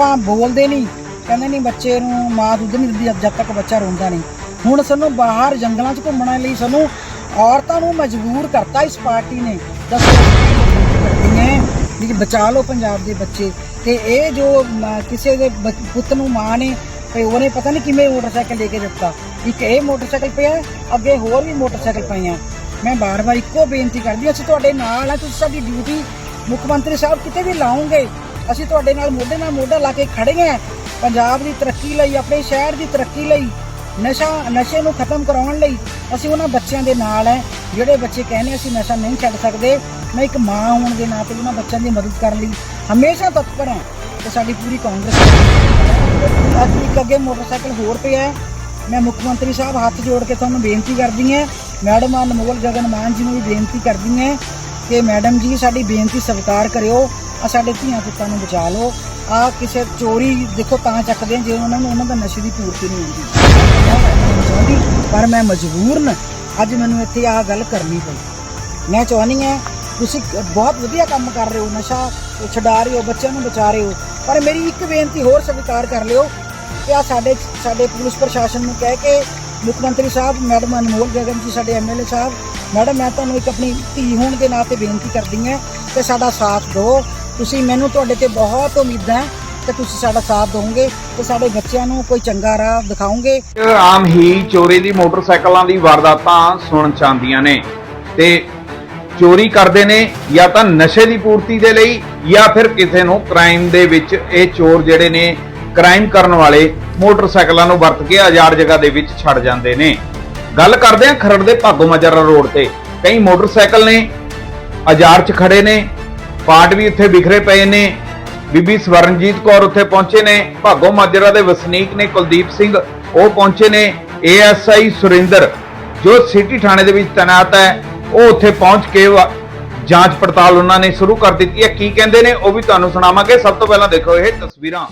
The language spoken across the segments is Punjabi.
ਆਪਾਂ ਬੋਲਦੇ ਨਹੀਂ। ਕਹਿੰਦੇ ਨਹੀਂ ਬੱਚੇ ਨੂੰ ਮਾਂ ਦੁੱਧ ਨਹੀਂ ਦਿੰਦੀ ਜਦ ਤੱਕ ਬੱਚਾ ਰੋਂਦਾ ਨਹੀਂ। ਹੁਣ ਸਾਨੂੰ ਬਾਹਰ ਜੰਗਲਾਂ 'ਚ ਘੁੰਮਣ ਲਈ ਸਾਨੂੰ ਔਰਤਾਂ ਨੂੰ ਮਜਬੂਰ ਕਰਤਾ ਇਸ ਪਾਰਟੀ ਨੇ। ਦੱਸੋ। ਵੀ ਬਚਾ ਲਓ ਪੰਜਾਬ ਦੇ ਬੱਚੇ। ਤੇ ਇਹ ਜੋ ਕਿਸੇ ਦੇ ਪੁੱਤ ਨੂੰ ਮਾਂ ਨੇ ਤੇ ਉਹਨੇ ਪਤਾ ਨਹੀਂ ਕਿਵੇਂ ਮੋਟਰਸਾਈਕਲ ਲੈ ਕੇ ਦਿੱਤਾ। ਇੱਕ ਇਹ ਮੋਟਰਸਾਈਕਲ ਪਿਆ ਅੱਗੇ ਹੋਰ ਵੀ ਮੋਟਰਸਾਈਕਲ ਪਏ ਆ ਮੈਂ ਬਾਰ-ਬਾਰ ਇੱਕੋ ਬੇਨਤੀ ਕਰਦੀ ਹਾਂ, ਅਸੀਂ ਤੁਹਾਡੇ ਨਾਲ ਆ ਤੁਸੀਂ ਸਾਡੀ ਡਿਊਟੀ ਮੁੱਖ ਮੰਤਰੀ ਸਾਹਿਬ ਕਿਤੇ ਵੀ ਲਾਉਂਗੇ ਅਸੀਂ ਤੁਹਾਡੇ ਨਾਲ ਮੋਢੇ ਨਾਲ ਮੋਢਾ ਲਾ ਕੇ ਖੜੇ ਹਾਂ। ਪੰਜਾਬ ਦੀ ਤਰੱਕੀ ਲਈ, ਆਪਣੇ ਸ਼ਹਿਰ ਦੀ ਤਰੱਕੀ ਲਈ, ਨਸ਼ਾ, ਨਸ਼ੇ ਨੂੰ ਖਤਮ ਕਰਾਉਣ ਲਈ ਅਸੀਂ ਉਹਨਾਂ ਬੱਚਿਆਂ ਦੇ ਨਾਲ ਹੈ। ਜਿਹੜੇ ਬੱਚੇ ਕਹਿੰਦੇ ਅਸੀਂ ਨਸ਼ਾ ਨਹੀਂ ਛੱਡ ਸਕਦੇ, ਮੈਂ ਇੱਕ ਮਾਂ ਹੋਣ ਦੇ ਨਾਤੇ ਉਹਨਾਂ ਬੱਚਿਆਂ ਦੀ ਮਦਦ ਕਰਨ ਲਈ ਹਮੇਸ਼ਾ ਤਤਪਰ ਹਾਂ ਤੇ ਸਾਡੀ ਪੂਰੀ ਕਾਂਗਰਸ ਅੱਜ ਇੱਕ ਅੱਗੇ ਮੋਟਰਸਾਈਕਲ ਹੋਰ ਪਿਆ ਹੈ। ਮੈਂ ਮੁੱਖ ਮੰਤਰੀ ਸਾਹਿਬ ਹੱਥ ਜੋੜ ਕੇ ਤੁਹਾਨੂੰ ਬੇਨਤੀ ਕਰਦੀ ਹਾਂ, ਮੈਡਮ ਅਨਮੋਲ ਗਗਨ ਮਾਨ ਜੀ ਨੂੰ ਵੀ ਬੇਨਤੀ ਕਰਦੀ ਹਾਂ ਕਿ ਮੈਡਮ ਜੀ, ਸਾਡੀ ਬੇਨਤੀ ਸਵੀਕਾਰ ਕਰਿਓ। ਆ ਸਾਡੇ ਧੀਆਂ ਪੁੱਤਾਂ ਨੂੰ ਬਚਾ ਲਓ। ਆ ਕਿਸੇ ਚੋਰੀ ਦੇਖੋ ਤਾਂ ਚੱਕਦੇ ਆ, ਜੇ ਉਹਨਾਂ ਨੂੰ ਉਹਨਾਂ ਦਾ ਨਸ਼ੇ ਦੀ ਪੂਰਤੀ ਨਹੀਂ ਹੁੰਦੀ। ਚਾਹੁੰਦੀ ਪਰ ਮੈਂ ਮਜਬੂਰਨ ਅੱਜ ਮੈਨੂੰ ਇੱਥੇ ਆਹ ਗੱਲ ਕਰਨੀ ਪਈ। ਮੈਂ ਚਾਹੁੰਦੀ ਹਾਂ, ਤੁਸੀਂ ਬਹੁਤ ਵਧੀਆ ਕੰਮ ਕਰ ਰਹੇ ਹੋ, ਨਸ਼ਾ ਛਡਾ ਰਹੇ ਹੋ, ਬੱਚਿਆਂ ਨੂੰ ਬਚਾ ਰਹੇ ਹੋ। ਪਰ ਮੇਰੀ ਇੱਕ ਬੇਨਤੀ ਹੋਰ ਸਵੀਕਾਰ ਕਰ ਲਿਓ ਕਿ ਆ ਸਾਡੇ ਸਾਡੇ ਪੁਲਿਸ ਪ੍ਰਸ਼ਾਸਨ ਨੂੰ ਕਹਿ ਕੇ ਮੁੱਖ ਮੰਤਰੀ ਸਾਹਿਬ, ਮੈਡਮ ਅਨਮੋਲ ਗਗਨ ਜੀ, ਸਾਡੇ ਐਮਐਲਏ ਸਾਹਿਬ, ਮੈਡਮ, ਮੈਂ ਤੁਹਾਨੂੰ ਇੱਕ ਆਪਣੀ ਧੀ ਹੋਣ ਦੇ ਨਾਤੇ ਬੇਨਤੀ ਕਰਦੀ ਹਾਂ ਕਿ ਸਾਡਾ ਸਾਥ ਦਿਓ। ਤੁਸੀਂ ਮੈਨੂੰ ਤੁਹਾਡੇ ਤੇ ਬਹੁਤ ਉਮੀਦ ਹੈ ਕਿ ਤੁਸੀਂ ਸਾਡਾ ਸਾਥ ਦਿਓਗੇ ਤੇ ਸਾਡੇ ਬੱਚਿਆਂ ਨੂੰ ਕੋਈ ਚੰਗਾ ਰਾਹ ਦਿਖਾਓਗੇ। ਆਮ ਹੀ ਚੋਰੀ ਦੀ ਮੋਟਰਸਾਈਕਲਾਂ ਦੀ ਵਾਰਦਾਤਾਂ ਸੁਣਨ ਚ ਆਉਂਦੀਆਂ ਨੇ ਤੇ ਚੋਰੀ ਕਰਦੇ ਨੇ ਜਾਂ ਤਾਂ ਨਸ਼ੇ ਦੀ ਪੂਰਤੀ ਦੇ ਲਈ ਜਾਂ ਫਿਰ ਕਿਸੇ ਨੂੰ ਕ੍ਰਾਈਮ ਦੇ ਵਿੱਚ ਇਹ ਚੋਰ ਜਿਹੜੇ ਨੇ ਕ੍ਰਾਈਮ ਕਰਨ ਵਾਲੇ ਮੋਟਰਸਾਈਕਲਾਂ ਨੂੰ ਵਰਤ ਕੇ ਆਜ਼ਾਦ ਜਗ੍ਹਾ ਦੇ ਵਿੱਚ ਛੱਡ ਜਾਂਦੇ ਨੇ। ਗੱਲ ਕਰਦੇ ਆ ਖਰੜ ਦੇ ਭਾਗੋ ਮਾਜਰਾ ਰੋਡ ਤੇ। ਕਈ ਮੋਟਰਸਾਈਕਲ ਨੇ ਆਜ਼ਾਦ 'ਚ ਖੜੇ ਨੇ ਪਾਠ ਵੀ ਉੱਥੇ ਵਿਖਰੇ ਪਏ ਨੇ। ਬੀਬੀ ਸਵਰਨਜੀਤ ਕੌਰ ਉੱਥੇ ਪਹੁੰਚੇ ਨੇ। ਭਾਗੋ ਮਾਜਰਾ ਦੇ ਵਸਨੀਕ ਨੇ ਕੁਲਦੀਪ ਸਿੰਘ। ਉਹ ਪਹੁੰਚੇ ਨੇ ਏਐਸਆਈ ਸੁਰਿੰਦਰ। ਜੋ ਸਿਟੀ ਥਾਣੇ ਦੇ ਵਿੱਚ ਤੈਨਾਤ ਹੈ, ਉਹ ਉੱਥੇ ਪਹੁੰਚ ਕੇ ਜਾਂਚ ਪੜਤਾਲ ਉਹਨਾਂ ਨੇ ਸ਼ੁਰੂ ਕਰ ਦਿੱਤੀ ਹੈ। ਕੀ ਕਹਿੰਦੇ ਨੇ, ਉਹ ਵੀ ਤੁਹਾਨੂੰ ਸੁਣਾਵਾਂਗੇ। ਸਭ ਤੋਂ ਪਹਿਲਾਂ ਦੇਖੋ ਇਹ ਤਸਵੀਰਾਂ।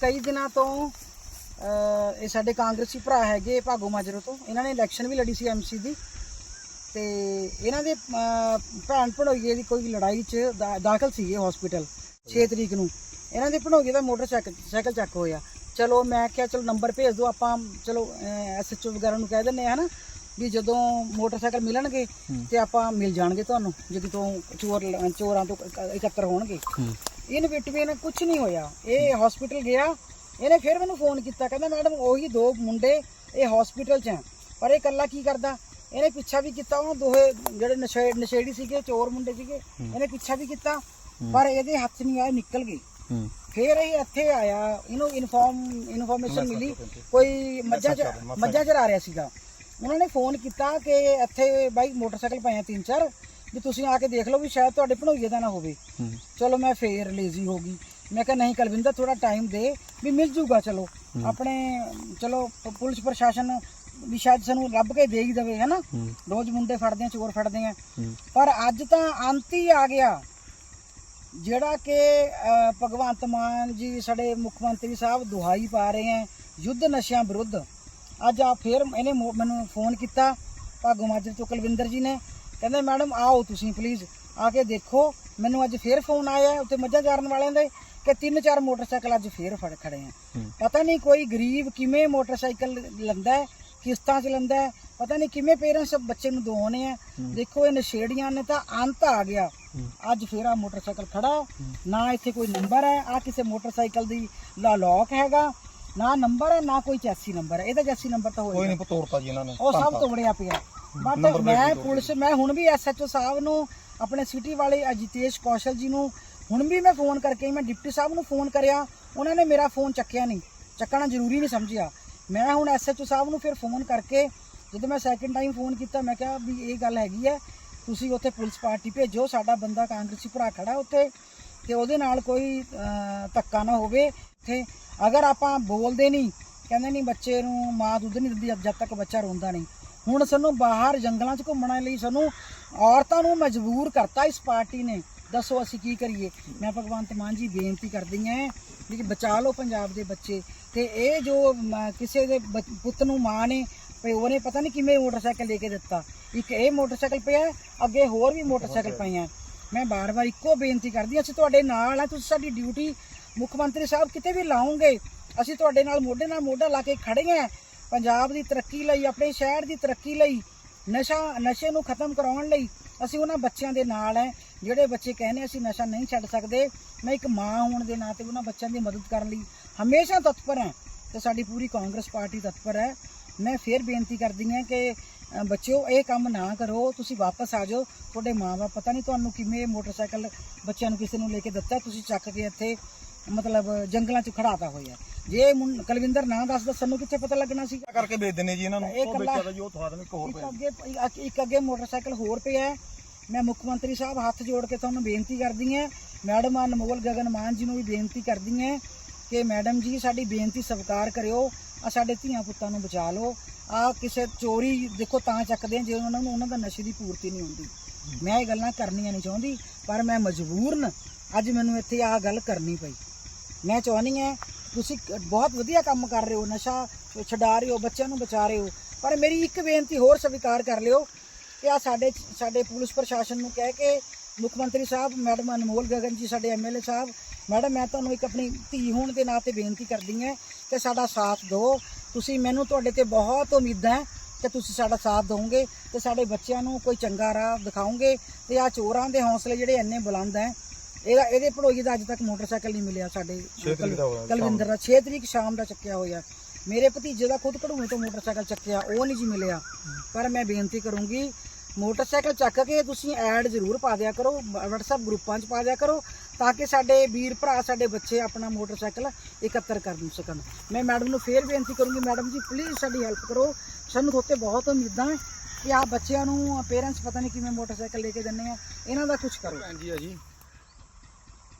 ਕਈ ਦਿਨਾਂ ਤੋਂ ਇਹ ਸਾਡੇ ਕਾਂਗਰਸੀ ਭਰਾ ਹੈਗੇ ਭਾਗੋ ਮਾਜਰੋ ਤੋਂ। ਇਹਨਾਂ ਨੇ ਇਲੈਕਸ਼ਨ ਵੀ ਲੜੀ ਸੀ ਐਮਸੀ ਦੀ। ਤੇ ਇਹਨਾਂ ਦੇ ਭੈਣ ਭਣੋਈਏ ਦੀ ਕੋਈ ਲੜਾਈ 'ਚ ਦਾਖਲ ਸੀਗੇ ਹਸਪੀਟਲ 6 ਤਰੀਕ ਨੂੰ। ਇਹਨਾਂ ਦੇ ਭਣੋਈਏ ਦਾ ਮੋਟਰਸਾਈਕਲ ਸਾਈਕਲ ਚੱਕ ਹੋਇਆ। ਚਲੋ ਮੈਂ ਕਿਹਾ ਚਲੋ ਨੰਬਰ ਭੇਜ ਦਿਓ ਆਪਾਂ ਚਲੋ ਐਸਐਚਓ ਵਗੈਰਾ ਨੂੰ ਕਹਿ ਦਿੰਨੇ ਆ ਹਨਾ ਵੀ ਜਦੋਂ ਮੋਟਰਸਾਈਕਲ ਮਿਲਣਗੇ ਤੇ ਆਪਾਂ ਮਿਲ ਜਾਣਗੇ ਤੁਹਾਨੂੰ ਜਦੋਂ ਤੋਂ ਚੋਰ ਚੋਰਾਂ ਤੋਂ ਇਕ- ਇਕੱਤਰ ਹੋਣਗੇ। ਇਹਨ ਬਿਟਵੀਨ ਕੁਝ ਨਹੀਂ ਹੋਇਆ। ਇਹ ਹਸਪੀਟਲ ਗਿਆ ਇਹਨੇ ਫਿਰ ਮੈਨੂੰ ਫੋਨ ਕੀਤਾ ਕਹਿੰਦਾ ਮੈਡਮ ਉਹੀ ਦੋ ਮੁੰਡੇ ਇਹ ਹਸਪੀਟਲ 'ਚ ਹੈ। ਪਰ ਇਹ ਇਕੱਲਾ ਕੀ ਕਰਦਾ? ਇਹਨੇ ਪਿੱਛਾ ਵੀ ਕੀਤਾ ਉਹ ਦੋਹੇ ਜਿਹੜੇ ਨਸ਼ੇ ਨਸ਼ੇੜੀ ਸੀਗੇ ਚੋਰ ਮੁੰਡੇ ਸੀਗੇ ਇਹਨੇ ਪਿੱਛਾ ਵੀ ਕੀਤਾ ਪਰ ਇਹਦੇ ਹੱਥ ਨਹੀਂ ਆਇਆ ਨਿਕਲ ਗਈ ਫਿਰ ਇਹ ਇੱਥੇ ਆਇਆ ਇਹਨੂੰ ਇਨਫੋਰਮ ਇਨਫੋਰਮੇਸ਼ਨ ਮਿਲੀ ਕੋਈ ਮੱਝਾਂ ਚ ਮੱਝਾਂ ਚਰਾ ਰਿਹਾ ਸੀਗਾ। ਉਹਨਾਂ ਨੇ ਫੋਨ ਕੀਤਾ ਕਿ ਇੱਥੇ ਬਾਈ ਮੋਟਰਸਾਈਕਲ ਪਏ ਆ ਤਿੰਨ ਚਾਰ ਵੀ ਤੁਸੀਂ ਆ ਕੇ ਦੇਖ ਲਓ ਵੀ ਸ਼ਾਇਦ ਤੁਹਾਡੇ ਭਣੋਈਏ ਦਾ ਨਾ ਹੋਵੇ। ਚਲੋ ਮੈਂ ਫੇਰ ਲੇਜ਼ੀ ਹੋ ਗਈ। ਮੈਂ ਕਿਹਾ ਨਹੀਂ ਕੁਲਵਿੰਦਰ ਥੋੜਾ ਟਾਈਮ ਦੇ ਵੀ ਮਿਲ ਜੂਗਾ ਚਲੋ। ਆਪਣੇ ਚਲੋ ਪੁਲਿਸ ਪ੍ਰਸ਼ਾਸਨ ਵੀ ਸ਼ਾਇਦ ਸਾਨੂੰ ਲੱਭ ਕੇ ਦੇ ਹੀ ਦੇਵੇ ਹੈਨਾ? ਹੂੰ। ਰੋਜ਼ ਮੁੰਡੇ ਫੜਦੇ ਆ ਚੋਰ ਫੜਦੇ ਆ। ਪਰ ਅੱਜ ਤਾਂ ਅੰਤ ਹੀ ਆ ਗਿਆ। ਜਿਹੜਾ ਕਿ ਭਗਵੰਤ ਮਾਨ ਜੀ ਸਾਡੇ ਮੁੱਖ ਮੰਤਰੀ ਸਾਹਿਬ ਦੁਹਾਈ ਪਾ ਰਹੇ ਹੈ ਯੁੱਧ ਨਸ਼ਿਆਂ ਵਿਰੁੱਧ। ਅੱਜ ਆ ਫੇਰ ਇਹਨੇ ਮੈਨੂੰ ਫੋਨ ਕੀਤਾ। ਭਾਗੋ ਮਾਜਰ ਤੋਂ ਕੁਲਵਿੰਦਰ ਜੀ ਨੇ। ਕਹਿੰਦੇ ਮੈਡਮ ਆਓ ਤੁਸੀਂ ਪਲੀਜ਼ ਆ ਕੇ ਦੇਖੋ। ਮੈਨੂੰ ਅੱਜ ਫੇਰ ਫੋਨ ਆਇਆ ਉੱਥੇ ਮੱਝਾਂ ਚਾਰਨ ਵਾਲਿਆਂ ਦੇ ਕਿ ਤਿੰਨ ਚਾਰ ਮੋਟਰਸਾਈਕਲ ਅੱਜ ਫੇਰ ਫੜ ਖੜੇ ਆ। ਪਤਾ ਨਹੀਂ ਕੋਈ ਗਰੀਬ ਕਿਵੇਂ ਮੋਟਰਸਾਈਕਲ ਲੈਂਦਾ ਹੈ ਕਿਸ਼ਤਾਂ 'ਚ ਲੈਂਦਾ ਹੈ ਪਤਾ ਨਹੀਂ ਕਿਵੇਂ ਪੇਰੈਂਟਸ ਬੱਚੇ ਨੂੰ ਦਵਾਉਣੇ ਆ। ਦੇਖੋ ਇਹ ਨਸ਼ੇੜੀਆਂ ਨੇ ਤਾਂ ਅੰਤ ਆ ਗਿਆ। ਅੱਜ ਫੇਰ ਆ ਮੋਟਰਸਾਈਕਲ ਖੜਾ। ਨਾ ਇੱਥੇ ਕੋਈ ਨੰਬਰ ਹੈ ਆ ਕਿਸੇ ਮੋਟਰਸਾਈਕਲ ਦੀ ਲਾ ਲੌਕ ਹੈਗਾ। ਨਾ ਨੰਬਰ ਹੈ ਨਾ ਕੋਈ ਚੈਸੀ ਨੰਬਰ ਹੈ। ਇਹਦਾ ਚੈਸੀ ਨੰਬਰ ਤਾਂ ਕੋਈ ਹੋਏਗਾ ਨਹੀਂ ਤੋੜਤਾ ਜੀ ਇਹਨਾਂ ਨੇ। ਉਹ ਸਭ ਤੋੜਿਆ ਪਿਆ। ਬਟ ਮੈਂ ਪੁਲਿਸ ਮੈਂ ਹੁਣ ਵੀ ਐਸਐਚਓ ਸਾਹਿਬ ਨੂੰ ਆਪਣੇ ਸਿਟੀ ਵਾਲੇ ਅਜਿਤੇਸ਼ ਕੌਸ਼ਲ ਜੀ ਨੂੰ ਹੁਣ ਵੀ ਮੈਂ ਫੋਨ ਕਰਕੇ ਮੈਂ ਡਿਪਟੀ ਸਾਹਿਬ ਨੂੰ ਫੋਨ ਕਰਿਆ ਉਹਨਾਂ ਨੇ ਮੇਰਾ ਫੋਨ ਚੱਕਿਆ ਨਹੀਂ। ਚੱਕਣਾ ਜ਼ਰੂਰੀ ਨਹੀਂ ਸਮਝਿਆ। ਮੈਂ ਹੁਣ ਐਸਐਚਓ ਸਾਹਿਬ ਨੂੰ ਫਿਰ ਫੋਨ ਕਰਕੇ ਜਦੋਂ ਮੈਂ ਸੈਕਿੰਡ ਟਾਈਮ ਫੋਨ ਕੀਤਾ ਮੈਂ ਕਿਹਾ ਵੀ ਇਹ ਗੱਲ ਹੈਗੀ ਹੈ ਤੁਸੀਂ ਉੱਥੇ ਪੁਲਿਸ ਪਾਰਟੀ ਭੇਜੋ ਸਾਡਾ ਬੰਦਾ ਕਾਂਗਰਸੀ ਭਰਾ ਖੜਾ ਉੱਥੇ ਤੇ ਉਹਦੇ ਨਾਲ ਕੋਈ ਧੱਕਾ ਨਾ ਹੋਵੇ ਇੱਥੇ। ਅਗਰ ਆਪਾਂ ਬੋਲਦੇ ਨਹੀਂ ਕਹਿੰਦੇ ਨਹੀਂ ਬੱਚੇ ਨੂੰ ਮਾਂ ਦੁੱਧ ਨਹੀਂ ਦਿੰਦੀ ਜਦ ਤੱਕ ਬੱਚਾ ਰੋਂਦਾ ਨਹੀਂ। ਹੁਣ ਸਾਨੂੰ ਬਾਹਰ ਜੰਗਲਾਂ 'ਚ ਘੁੰਮਣ ਲਈ ਸਾਨੂੰ ਔਰਤਾਂ ਨੂੰ ਮਜਬੂਰ ਕਰਤਾ ਇਸ ਪਾਰਟੀ ਨੇ। ਦੱਸੋ ਅਸੀਂ ਕੀ ਕਰੀਏ? ਮੈਂ ਭਗਵੰਤ ਮਾਨ ਜੀ ਬੇਨਤੀ ਕਰਦੀ ਹਾਂ ਵੀ ਬਚਾ ਲਓ ਪੰਜਾਬ ਦੇ ਬੱਚੇ। ਤੇ ਇਹ ਜੋ ਕਿਸੇ ਦੇ ਪੁੱਤ ਨੂੰ ਮਾਂ ਨੇ ਪਿਓ ਨੇ ਪਤਾ ਨਹੀਂ ਕਿਵੇਂ ਮੋਟਰਸਾਈਕਲ ਲੈ ਕੇ ਦਿੱਤਾ। ਇੱਕ ਇਹ ਮੋਟਰਸਾਈਕਲ ਪਿਆ ਅੱਗੇ ਹੋਰ ਵੀ ਮੋਟਰਸਾਈਕਲ ਪਏ ਆ ਮੈਂ ਬਾਰ-ਬਾਰ ਇੱਕੋ ਬੇਨਤੀ ਕਰਦੀ ਅਸੀਂ ਤੁਹਾਡੇ ਨਾਲ ਆ ਤੁਸੀਂ ਸਾਡੀ ਡਿਊਟੀ ਮੁੱਖ ਮੰਤਰੀ ਸਾਹਿਬ ਕਿਤੇ ਵੀ ਲਾਉਂਗੇ ਅਸੀਂ ਤੁਹਾਡੇ ਨਾਲ ਮੋਢੇ ਨਾਲ ਮੋਢਾ ਲਾ ਕੇ ਖੜੇ ਹਾਂ। ਪੰਜਾਬ ਦੀ ਤਰੱਕੀ ਲਈ ਆਪਣੇ ਸ਼ਹਿਰ ਦੀ ਤਰੱਕੀ ਲਈ ਨਸ਼ਾ ਨਸ਼ੇ ਨੂੰ ਖਤਮ ਕਰਾਉਣ ਲਈ ਅਸੀਂ ਉਹਨਾਂ ਬੱਚਿਆਂ ਦੇ ਨਾਲ ਹੈ ਜਿਹੜੇ ਬੱਚੇ ਕਹਿੰਦੇ ਅਸੀਂ ਨਸ਼ਾ ਨਹੀਂ ਛੱਡ ਸਕਦੇ ਮੈਂ ਇੱਕ ਮਾਂ ਹੋਣ ਦੇ ਨਾਤੇ ਉਹਨਾਂ ਬੱਚਿਆਂ ਦੀ ਮਦਦ ਕਰਨ ਲਈ ਹਮੇਸ਼ਾ ਤਤਪਰ ਹਾਂ ਤੇ ਸਾਡੀ ਪੂਰੀ ਕਾਂਗਰਸ ਪਾਰਟੀ ਤਤਪਰ ਹੈ ਮੈਂ ਫੇਰ ਬੇਨਤੀ ਕਰਦੀ ਹਾਂ ਕਿ ਅ, ਬੱਚਿਓ ਇਹ ਕੰਮ ਨਾ ਕਰੋ ਤੁਸੀਂ ਵਾਪਸ ਆ ਜਾਓ। ਤੁਹਾਡੇ ਮਾਂ-ਬਾਪ ਪਤਾ ਨਹੀਂ ਤੁਹਾਨੂੰ ਕਿਵੇਂ ਮੋਟਰਸਾਈਕਲ ਬੱਚਿਆਂ ਨੂੰ ਕਿਸੇ ਨੂੰ ਲੈ ਕੇ ਦਿੱਤਾ ਤੁਸੀਂ ਚੱਕ ਕੇ ਇੱਥੇ ਮਤਲਬ ਜੰਗਲਾਂ 'ਚ ਖੜਾਤਾ ਹੋਇਆ। ਜੇ ਮੁੰ- ਕੁਲਵਿੰਦਰ ਨਾ ਦੱਸਦਾ ਸਾਨੂੰ ਕਿੱਥੇ ਪਤਾ ਲੱਗਣਾ ਸੀ? ਕਰਕੇ ਵੇਚ ਦਿੰਨੇ ਜੀ ਇਹਨਾਂ ਨੂੰ? ਇਹ ਉਹ ਇਕੱਲਾ- ਵੇਚਿਆ ਤਾਂ ਜੀ ਉਹ ਥਵਾ ਦੇਣ ਇੱਕ ਹੋਰ ਇੱਕ ਪਿਆ ਅੱਗੇ ਇੱਕ- ਇੱਕ ਅੱਗੇ ਮੋਟਰਸਾਈਕਲ ਹੋਰ ਪਿਆ ਹੈ। ਮੈਂ ਮੁੱਖ ਮੰਤਰੀ ਸਾਹਿਬ ਹੱਥ ਜੋੜ ਕੇ ਤੁਹਾਨੂੰ ਬੇਨਤੀ ਕਰਦੀ ਹਾਂ। ਮੈਡਮ ਅਨਮੋਲ ਗਗਨ ਮਾਨ ਜੀ ਨੂੰ ਵੀ ਬੇਨਤੀ ਕਰਦੀ ਹਾਂ ਕਿ ਮੈਡਮ ਜੀ ਸਾਡੀ ਬੇਨਤੀ ਸਵੀਕਾਰ ਕਰਿਓ। ਆ ਸਾਡੇ ਧੀਆਂ ਪੁੱਤਾਂ ਨੂੰ ਬਚਾ ਲਓ। ਆ ਕਿਸੇ ਚੋਰੀ ਦੇਖੋ ਤਾਂ ਚੱਕਦੇ ਆ ਜੇ ਉਹਨਾਂ ਨੂੰ ਉਹਨਾਂ ਦਾ ਨਸ਼ੇ ਦੀ ਪੂਰਤੀ ਨਹੀਂ ਹੁੰਦੀ। ਮੈਂ ਇਹ ਗੱਲਾਂ ਕਰਨੀਆਂ ਨਹੀਂ ਚਾਹੁੰਦੀ ਪਰ ਮੈਂ ਮਜਬੂਰਨ ਅੱਜ ਮੈਨੂੰ ਇੱਥੇ ਆ ਗੱਲ ਕਰਨੀ ਪਈ। ਮੈਂ ਚਾਹੁੰਦੀ ਹਾਂ ਤੁਸੀਂ ਕ- ਬਹੁਤ ਵਧੀਆ ਕੰਮ ਕਰ ਰਹੇ ਹੋ, ਨਸ਼ਾ ਛਡਾ ਰਹੇ ਹੋ, ਬੱਚਿਆਂ ਨੂੰ ਬਚਾ ਰਹੇ ਹੋ। ਪਰ ਮੇਰੀ ਇੱਕ ਬੇਨਤੀ ਹੋਰ ਸਵੀਕਾਰ ਕਰ ਲਿਓ ਕਿ ਆ ਸਾਡੇ ਸਾਡੇ ਪੁਲਿਸ ਪ੍ਰਸ਼ਾਸਨ ਨੂੰ ਕਹਿ ਕੇ ਮੁੱਖ ਮੰਤਰੀ ਸਾਹਿਬ, ਮੈਡਮ ਅਨਮੋਲ ਗਗਨ ਜੀ, ਸਾਡੇ ਐਮਐਲਏ ਸਾਹਿਬ, ਮੈਡਮ, ਮੈਂ ਤੁਹਾਨੂੰ ਇੱਕ ਆਪਣੀ ਧੀ ਹੋਣ ਦੇ ਨਾਤੇ ਬੇਨਤੀ ਕਰਦੀ ਹਾਂ ਕਿ ਸਾਡਾ ਸਾਥ ਦਿਓ। ਤੁਸੀਂ ਮੈਨੂੰ ਤੁਹਾਡੇ ਤੇ ਬਹੁਤ ਉਮੀਦਾਂ ਹੈ ਕਿ ਤੁਸੀਂ ਸਾਡਾ ਸਾਥ ਦਿਓਗੇ ਤੇ ਸਾਡੇ ਬੱਚਿਆਂ ਨੂੰ ਕੋਈ ਚੰਗਾ ਰਾਹ ਦਿਖਾਓਗੇ ਤੇ ਆ ਚੋਰਾਂ ਦੇ ਹੌਸਲੇ ਜਿਹੜੇ ਇੰਨੇ ਬੁਲੰਦ ਹੈ ਇਹਦਾ ਇਹਦੇ ਭੜੋਈ ਦਾ ਅੱਜ ਤੱਕ ਮੋਟਰਸਾਈਕਲ ਨਹੀਂ ਮਿਲਿਆ ਸਾਡੇ ਛੇ ਤਰੀਕ ਦਾ ਹੋਇਆ ਕਲਵਿੰਦਰ ਦਾ। 6 ਤਰੀਕ ਸ਼ਾਮ ਦਾ ਚੱਕਿਆ ਹੋਇਆ। ਮੇਰੇ ਭਤੀਜੇ ਦਾ ਖੁਦ ਕਢੂਣੇ ਤੋਂ ਮੋਟਰਸਾਈਕਲ ਚੱਕਿਆ ਉਹ ਨਹੀਂ ਜੀ ਮਿਲਿਆ। ਪਰ ਮੈਂ ਬੇਨਤੀ ਕਰੂੰਗੀ ਮੋਟਰਸਾਈਕਲ ਚੱਕ ਕੇ ਤੁਸੀਂ ਐਡ ਜ਼ਰੂਰ ਪਾ ਦਿਆ ਕਰੋ WhatsApp ਗਰੁੱਪਾਂ 'ਚ ਪਾ ਦਿਆ ਕਰੋ ਤਾਂ ਕਿ ਸਾਡੇ ਵੀਰ ਭਰਾ ਸਾਡੇ ਬੱਚੇ ਆਪਣਾ ਮੋਟਰਸਾਈਕਲ ਇਕੱਤਰ ਕਰ ਸਕਣ। ਮੈਂ ਮੈਡਮ ਨੂੰ ਫੇਰ ਬੇਨਤੀ ਕਰੂੰਗੀ ਮੈਡਮ ਜੀ ਪਲੀਜ਼ ਸਾਡੀ ਹੈਲਪ ਕਰੋ। ਸਾਨੂੰ ਤੁਹਾਤੇ ਬਹੁਤ ਉਮੀਦਾਂ ਹੈ ਕਿ ਆ ਬੱਚਿਆਂ ਨੂੰ ਪੇਰੈਂਟਸ ਪਤਾ ਨਹੀਂ ਕਿਵੇਂ ਮੋਟਰਸਾਈਕਲ ਲੈ ਕੇ ਦਿੰਦੇ ਆ। ਇਹਨਾਂ ਦਾ ਕੁਝ ਕਰੋ। ਭੈਣ ਜੀ ਹੈ ਜੀ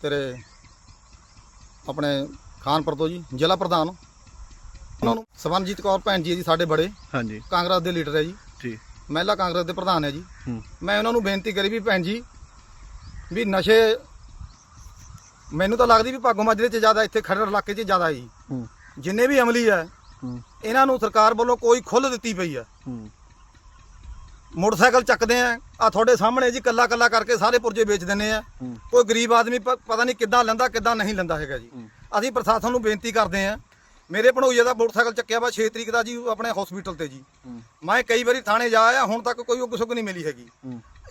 ਤੇਰੇ ਆਪਣੇ ਖਾਨਪੁਰ ਤੋਂ ਜੀ ਜ਼ਿਲ੍ਹਾ ਪ੍ਰਧਾਨ। ਉਹਨਾਂ ਨੂੰ। ਸਵਨਜੀਤ ਕੌਰ ਭੈਣ ਜੀ ਜੀ ਸਾਡੇ ਬੜੇ। ਹਾਂਜੀ। ਕਾਂਗਰਸ ਦੇ ਲੀਡਰ ਹੈ ਜੀ। ਜੀ ਮਹਿਲਾ ਕਾਂਗਰਸ ਦੇ ਪ੍ਰਧਾਨ ਹੈ ਜੀ। ਮੈਂ ਉਹਨਾਂ ਨੂੰ ਬੇਨਤੀ ਕਰੀ ਵੀ ਭੈਣ ਜੀ ਵੀ ਨਸ਼ੇ ਮੈਨੂੰ ਤਾਂ ਲੱਗਦੀ ਵੀ ਭਾਗੋ ਮਾਜਰੇ 'ਚ ਜ਼ਿਆਦਾ ਇੱਥੇ ਖੜੜ ਇਲਾਕੇ 'ਚ ਜ਼ਿਆਦਾ ਹੈ। ਜੀ ਜਿੰਨੇ ਵੀ ਅਮਲੀ ਹੈ। ਇਹਨਾਂ ਨੂੰ ਸਰਕਾਰ ਵੱਲੋਂ ਕੋਈ ਖੁੱਲ੍ਹ ਦਿੱਤੀ ਪਈ ਹੂੰ। ਮੋਟਰਸਾਈਕਲ ਚੱਕਦੇ ਆ ਆ ਤੁਹਾਡੇ ਸਾਹਮਣੇ ਜੀ ਕੱਲਾ ਕੱਲਾ ਕਰਕੇ ਸਾਰੇ ਪੁਰਜੇ ਵੇਚ ਦਿੰਦੇ ਆ। ਕੋਈ ਗਰੀਬ ਆਦਮੀ ਪਤਾ ਨਹੀਂ ਕਿੱਦਾਂ ਲੈਂਦਾ ਕਿੱਦਾਂ ਨਹੀਂ ਲੈਂਦਾ ਹੈਗਾ ਜੀ। ਅਸੀਂ ਪ੍ਰਸ਼ਾਸਨ ਨੂੰ ਬੇਨਤੀ ਕਰਦੇ ਆ ਮੇਰੇ ਭਣੋਈਏ ਦਾ ਮੋਟਰਸਾਈਕਲ ਚੱਕਿਆ ਵਾ 6 ਤਰੀਕ ਦਾ ਜੀ ਆਪਣੇ ਹਸਪੀਟਲ ਤੇ ਜੀ। ਮੈਂ ਕਈ ਵਾਰੀ ਥਾਣੇ ਜਾ ਆਇਆ ਹੁਣ ਤੱਕ ਕੋਈ ਉਗਸੁਗ ਨਹੀਂ ਮਿਲੀ ਹੈਗੀ।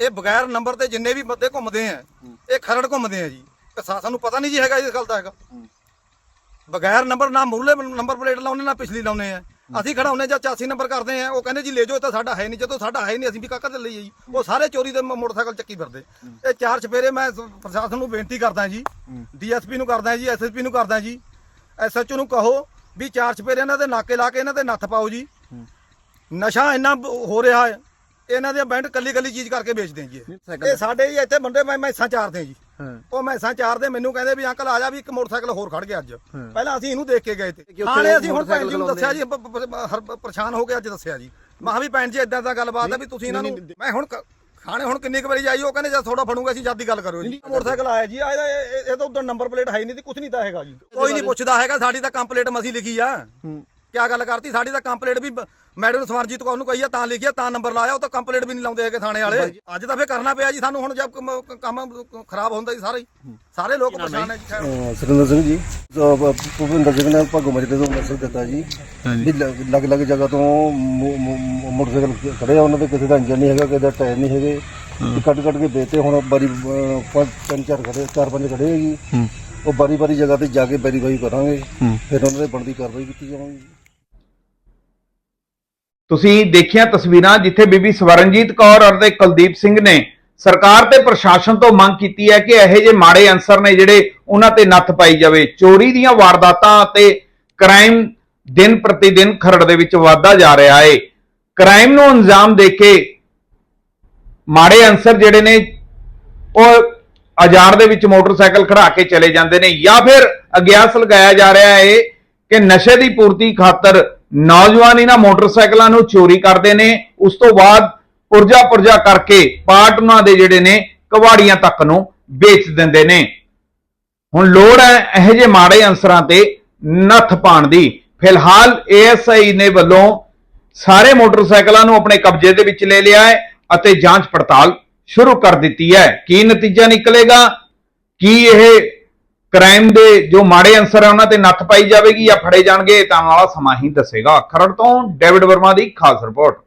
ਇਹ ਬਗੈਰ ਨੰਬਰ ਤੇ ਜਿੰਨੇ ਵੀ ਬੰਦੇ ਘੁੰਮਦੇ ਆ ਇਹ ਖਰੜ ਘੁੰਮਦੇ ਆ ਜੀ। ਪ੍ਰਸ਼ਾਸਨ ਨੂੰ ਪਤਾ ਨਹੀਂ ਜੀ ਹੈਗਾ ਇਸ ਗੱਲ ਦਾ ਹੈਗਾ। ਬਗੈਰ ਨੰਬਰ ਨਾ ਮੁਰਲੇ ਨੰਬਰ ਪਲੇਟ ਲਾਉਣੇ ਨਾ ਪਿਛਲੀ ਲਾਉਣੇ ਆ। ਅਸੀਂ ਖੜਾਉਨੇ ਜਾਂ 84 ਨੰਬਰ ਕਰਦੇ ਆ ਉਹ ਕਹਿੰਦੇ ਜੀ ਲੈ ਜਾਓ ਇਹ ਤਾਂ ਸਾਡਾ ਹੈ ਨਹੀਂ ਜਦੋਂ ਸਾਡਾ ਹੈ ਨਹੀਂ ਅਸੀਂ ਵੀ ਕਾਕਾ ਤੇ ਲਈ ਜੀ। ਉਹ ਸਾਰੇ ਚੋਰੀ ਦੇ ਮ- ਮੋਟਰਸਾਈਕਲ ਚੱਕੀ ਫਿਰਦੇ। ਇਹ ਚਾਰ ਚਪੇਰੇ ਮੈਂ ਪ੍ਰਸ਼ਾਸਨ ਨੂੰ ਬੇਨਤੀ ਕਰਦਾ ਜੀ ਡੀਐਸਪੀ ਨੂੰ ਕਰਦਾ ਜੀ ਐਸਐਸਪੀ ਨੂੰ ਕਰਦਾ ਜੀ ਐਸਐਚਓ ਨੂੰ ਕਹੋ ਵੀ ਚਾਰ ਚਪੇਰੇ ਇਹਨਾਂ ਦੇ ਨਾਕੇ ਲਾ ਕੇ ਇਹਨਾਂ ਤੇ ਨੱਥ ਪਾਓ ਜੀ। ਨਸ਼ਾ ਇੰਨਾ ਹੋ ਰਿਹਾ ਹੈ ਇਹਨਾਂ ਦੇ ਬੈਂਡ ਕੱਲੀ ਕੱਲੀ ਚੀਜ਼ ਕਰਕੇ ਵੇਚਦੇ ਜੀ ਇਹ। ਸਾਡੇ ਇੱਥੇ ਮੁੰਡੇ ਮੈਂ ਮੈਸਾਂ ਚਾਰਦੇ ਜੀ। ਉਹ ਮੈਸਾਂ ਚਾਰਦੇ ਮੈਨੂੰ ਕਹਿੰਦੇ ਵੀ ਅੰਕਲ ਆ ਜਾ ਵੀ ਇੱਕ ਮੋਟਰਸਾਈਕਲ ਹੋਰ ਖੜ ਗਿਆ ਅੱਜ। ਪਹਿਲਾਂ ਅਸੀਂ ਇਹਨੂੰ ਦੇਖ ਕੇ ਗਏ ਤੇ। ਥਾਣੇ ਅਸੀਂ ਹੁਣ ਭੈਣ ਜੀ ਨੂੰ ਦੱਸਿਆ ਜੀ ਪਰੇਸ਼ਾਨ ਹੋ ਕੇ ਅੱਜ ਦੱਸਿਆ ਜੀ। ਮੈਂ ਕਿਹਾ ਵੀ ਭੈਣ ਜੀ ਇਦਾਂ ਦਾ ਗੱਲਬਾਤ ਹੈ ਵੀ ਤੁਸੀਂ ਇਹਨਾਂ ਨੂੰ ਮੈਂ ਹੁਣ ਥਾਣੇ ਹੁਣ ਕਿੰਨੀ ਕੁ ਵਾਰੀ ਜਾਈ ਉਹ ਕਹਿੰਦੇ ਜਦ ਥੋੜਾ ਫੜੂਗਾ ਅਸੀਂ ਜਦ ਦੀ ਗੱਲ ਕਰੋ ਜੀ। ਮੋਟਰਸਾਈਕਲ ਆਇਆ ਜੀ ਆ ਇਹਦਾ ਇਹ ਤਾਂ ਉਧਰ ਨੰਬਰ ਪਲੇਟ ਹੈ ਹੀ ਨਹੀਂ ਤੇ ਕੁਝ ਨਹੀਂ ਤਾਂ ਹੈਗਾ ਜੀ। ਕੋਈ ਨਹੀਂ ਪੁੱਛਦਾ ਹੈਗਾ ਸਾਡੀ ਤਾਂ ਕੰਪਲੀਟ ਮਸੀ ਲਿਖੀ ਆ। ਕਿਆ ਗੱਲ ਕਰਤੀ? ਸਾਡੀ ਤਾਂ ਕੰਪਲੀਟ ਵੀ ਮੈਡਮ ਸਵਰਜੀਤ ਕੌਰ ਨੂੰ ਕਹੀ ਆ ਤਾਂ ਲਿਖਿਆ ਤਾਂ ਨੰਬਰ ਲਾਇਆ ਉਹ ਤਾਂ ਕੰਪਲੀਟ ਵੀ ਨਹੀਂ ਲਾਉਂਦੇ ਹੈਗੇ ਥਾਣੇ ਵਾਲੇ। ਅੱਜ ਤਾਂ ਫੇਰ ਕਰਨਾ ਪਿਆ ਜੀ ਸਾਨੂੰ ਹੁਣ ਜਦ ਕੰਮ- ਖਰਾਬ ਹੁੰਦਾ ਜੀ ਸਾਰੇ। ਸਾਰੇ ਲੋਕ ਪਰੇਸ਼ਾਨ ਹੈ ਜੀ ਸੁਰਿੰਦਰ ਸਿੰਘ ਜੀ। ਭੁਪਿੰਦਰ ਸਿੰਘ ਨੇ ਭਾਗੋ ਮਜਰੇ ਤੋਂ ਮੈਸੇਜ ਦਿੱਤਾ ਜੀ। ਲੱਗ ਲੱਗ ਜਗ੍ਹਾ ਤੋਂ ਮੋਟਰਸਾਈਕਲ ਖੜੇ ਆ ਉਹਨਾਂ ਦੇ ਕਿਸੇ ਦਾ ਇੰਜਨ ਨਹੀਂ ਹੈਗਾ ਕਿਸੇ ਦਾ ਟਾਇਰ ਨਹੀਂ ਹੈਗੇ। ਕੱਟ ਕੱਟ ਕੇ ਵੇਚਤੇ ਹੁਣ ਬਾਰੀ ਅਹ, ਪੰਜ ਤਿੰਨ ਚਾਰ ਖੜੇ ਚਾਰ ਪੰਜ ਖੜੇ ਹੈ ਜੀ। ਉਹ ਬਾਰੀ ਬਾਰੀ ਜਗ੍ਹਾ ਤੇ ਜਾ ਕੇ ਵੈਰੀਫਾਈ ਕਰਾਂਗੇ। ਫਿਰ ਉਹਨਾਂ ਦੇ ਬਣਦੀ ਕਾਰਵਾਈ ਕੀਤੀ ਜਾਵੇਗੀ ਤੁਸੀਂ ਦੇਖਿਆ ਤਸਵੀਰਾਂ ਜਿੱਥੇ ਬੀਬੀ ਸਵਰਨਜੀਤ ਕੌਰ ਅਤੇ ਕੁਲਦੀਪ ਸਿੰਘ ਨੇ ਸਰਕਾਰ ਤੇ ਪ੍ਰਸ਼ਾਸਨ ਤੋਂ ਮੰਗ ਕੀਤੀ ਹੈ ਕਿ ਇਹੋ ਜਿਹੇ ਮਾੜੇ ਅਨਸਰ ਨੇ ਜਿਹੜੇ ਉਹਨਾਂ ਤੇ ਨੱਥ ਪਾਈ ਜਾਵੇ। ਚੋਰੀ ਦੀਆਂ ਵਾਰਦਾਤਾਂ ਅਤੇ ਕ੍ਰਾਈਮ ਦਿਨ ਪ੍ਰਤੀ ਦਿਨ ਖਰੜ ਦੇ ਵਿੱਚ ਵਾਧਾ ਜਾ ਰਿਹਾ ਹੈ। ਕ੍ਰਾਈਮ ਨੂੰ ਅੰਜਾਮ ਦੇ ਕੇ ਮਾੜੇ ਅਨਸਰ ਜਿਹੜੇ ਨੇ, ਉਹ ਆਜ਼ਾਰ ਦੇ ਵਿੱਚ ਮੋਟਰਸਾਈਕਲ ਖੜਾ ਕੇ ਚਲੇ ਜਾਂਦੇ ਨੇ ਜਾਂ ਫਿਰ ਅਗਿਆਸ ਲਗਾਇਆ ਜਾ ਰਿਹਾ ਹੈ ਕਿ ਨਸ਼ੇ ਦੀ ਪੂਰਤੀ ਖਾਤਰ ਨੌਜਵਾਨ ਇਹਨਾਂ ਮੋਟਰਸਾਈਕਲਾਂ ਨੂੰ ਚੋਰੀ ਕਰਦੇ ਨੇ। ਉਸ ਤੋਂ ਬਾਅਦ ਪੁਰਜਾ ਪੁਰਜਾ ਕਰਕੇ ਪਾਰਟ ਉਹਨਾਂ ਦੇ ਜਿਹੜੇ ਨੇ ਕਵਾੜੀਆਂ ਤੱਕ ਨੂੰ ਵੇਚ ਦਿੰਦੇ ਨੇ। ਹੁਣ ਲੋੜ ਹੈ ਇਹੋ ਜਿਹੇ ਮਾੜੇ ਅਨਸਰਾਂ ਤੇ ਨੱਥ ਪਾਣ ਦੀ। ਫਿਲਹਾਲ ਏਐਸਆਈ ਨੇ ਵੱਲੋਂ ਸਾਰੇ ਮੋਟਰਸਾਈਕਲਾਂ ਨੂੰ ਆਪਣੇ ਕਬਜ਼ੇ ਦੇ ਵਿੱਚ ਲੈ ਲਿਆ ਹੈ ਅਤੇ ਜਾਂਚ ਪੜਤਾਲ ਸ਼ੁਰੂ ਕਰ ਦਿੱਤੀ ਹੈ। ਕੀ ਨਤੀਜਾ ਨਿਕਲੇਗਾ? ਕੀ ਇਹ ਕ੍ਰਾਈਮ ਦੇ ਜੋ ਮਾੜੇ ਅੰਸਰ ਹੈ ਉਹਨਾਂ ਤੇ ਨੱਥ ਪਾਈ ਜਾਵੇਗੀ ਜਾਂ ਫੜੇ ਜਾਣਗੇ, ਤਾਂ ਵਾਲਾ ਸਮਾਂ ਹੀ ਦੱਸੇਗਾ। ਖਰੜ ਤੋਂ ਡੇਵਿਡ ਵਰਮਾ ਦੀ ਖਾਸ ਰਿਪੋਰਟ।